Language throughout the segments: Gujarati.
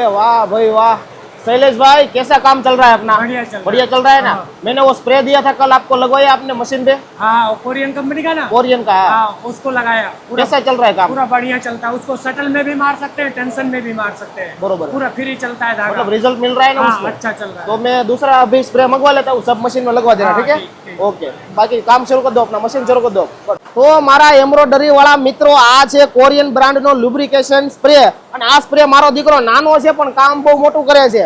哇，可以哇。शैलेश भाई कैसा काम चल रहा है अपना बढ़िया चल रहा है। बढ़िया चल रहा है ना हाँ। मैंने वो स्प्रे दिया था कल आपको लगवाया आपने मशीन पे हाँ वो कोरियन कंपनी का ना कोरियन का है हाँ उसको लगाया पूरा कैसा चल रहा है काम पूरा बढ़िया चलता है उसको शटल में भी मार सकते हैं टेंशन में भी मार सकते हैं बरोबर है। पूरा फ्री चलता है धागा मतलब रिजल्ट मिल रहा है ना हाँ उसमें अच्छा चल रहा तो है मैं दूसरा अभी स्प्रे मंगवा लेता हूँ सब मशीन में लगवा देना हाँ, ठीक है ठीक, ठीक। ઓકે બાકી કામ શરૂ કરી દો આપણા મશીન શરૂ કરી દો તો મારા એમ્બ્રોડરી વાળા મિત્રો આ છે કોરિયન બ્રાન્ડ નો લુબ્રિકેશન સ્પ્રે અને આ સ્પ્રે મારો દીકરો નાનો છે પણ કામ બહુ મોટું કરે છે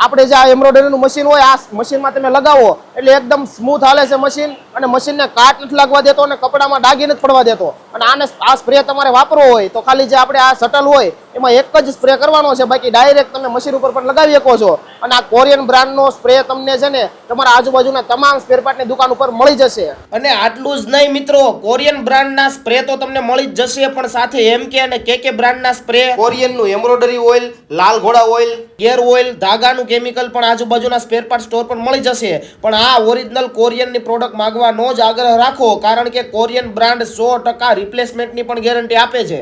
આપણે જે આ એમ્બ્રોડરી નું મશીન હોય આ મશીનમાં તમે લગાવો એટલે એકદમ સ્મૂથ હાલે છે મશીન અને મશીનને કાટ નથી લાગવા દેતો અને કપડામાં ડાગી નથી પડવા દેતો. અને આને આ સ્પ્રે તમારે વાપરવો હોય તો ખાલી જે આપણે આ શટલ હોય એમાં એક જ સ્પ્રે કરવાનો છે બાકી ડાયરેક્ટ તમે મશીન ઉપર પણ લગાવી શકો છો. અને આ કોરિયન બ્રાન્ડનો સ્પ્રે તમને છે ને તમારા આજુબાજુના તમામ સ્પેરપાર્ટની દુકાન ઉપર મળી જશે. અને આટલું જ નહીં મિત્રો કોરિયન બ્રાન્ડના સ્પ્રે તો તમને મળી જ જશે પણ સાથે એમ કે અને કે કે બ્રાન્ડના સ્પ્રે કોરિયનનું એમ્બ્રોઇડરી ઓઇલ લાલ ઘોડા ઓઇલ ગેર ઓઇલ ધાગાનું કેમિકલ પણ આજુબાજુના સ્પેર પાર્ટ સ્ટોર પર મળી જશે. પણ આ ઓરિજિનલ કોરિયનની પ્રોડક્ટ માંગવાનો જ આગ્રહ રાખો, કારણ કે કોરિયન બ્રાન્ડ સો ટકા રિપ્લેસમેન્ટની પણ ગેરંટી આપે છે.